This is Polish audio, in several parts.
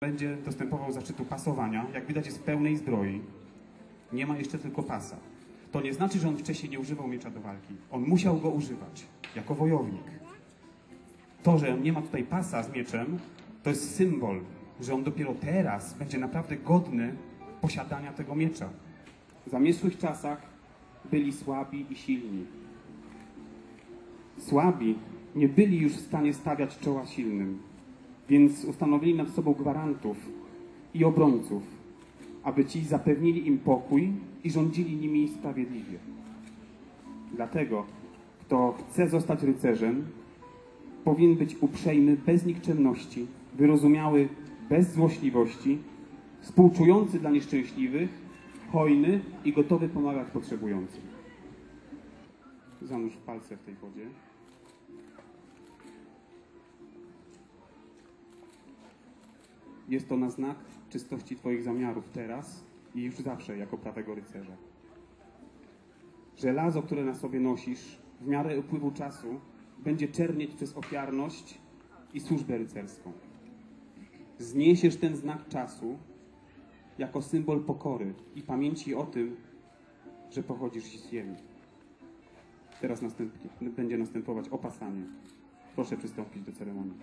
będzie dostępował zaszczytu pasowania, jak widać jest pełnej zbroi. Nie ma jeszcze tylko pasa. To nie znaczy, że on wcześniej nie używał miecza do walki. On musiał go używać jako wojownik. To, że nie ma tutaj pasa z mieczem, to jest symbol, że on dopiero teraz będzie naprawdę godny posiadania tego miecza. W zamieszłych czasach byli słabi i silni. Słabi nie byli już w stanie stawiać czoła silnym, więc ustanowili nad sobą gwarantów i obrońców, aby ci zapewnili im pokój i rządzili nimi sprawiedliwie. Dlatego, kto chce zostać rycerzem, powinien być uprzejmy bez nikczemności, wyrozumiały bez złośliwości, współczujący dla nieszczęśliwych, hojny i gotowy pomagać potrzebującym. Zanurz palce w tej wodzie. Jest to na znak czystości Twoich zamiarów teraz i już zawsze jako prawego rycerza. Żelazo, które na sobie nosisz, w miarę upływu czasu będzie czernieć przez ofiarność i służbę rycerską. Zniesiesz ten znak czasu jako symbol pokory i pamięci o tym, że pochodzisz z ziemi. Teraz następnie, będzie następować opasanie. Proszę przystąpić do ceremonii.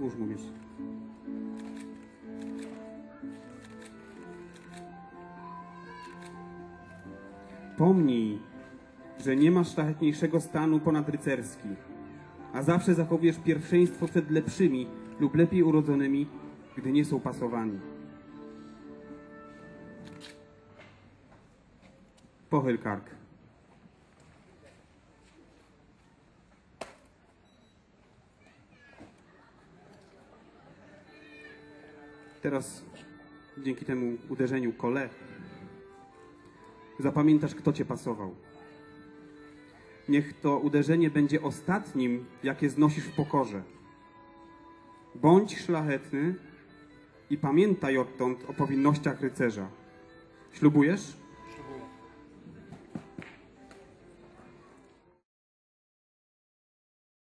Mu mieć. Pomnij, że nie masz szlachetniejszego stanu ponad rycerski, a zawsze zachowujesz pierwszeństwo przed lepszymi lub lepiej urodzonymi, gdy nie są pasowani. Pochyl kark. Teraz dzięki temu uderzeniu kole zapamiętasz, kto cię pasował. Niech to uderzenie będzie ostatnim, jakie znosisz w pokorze. Bądź szlachetny i pamiętaj odtąd o powinnościach rycerza. Ślubujesz?